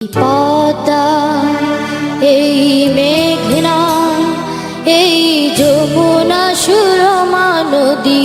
পদ্মা এই মেঘনা এই যমুনা সুরমা নদী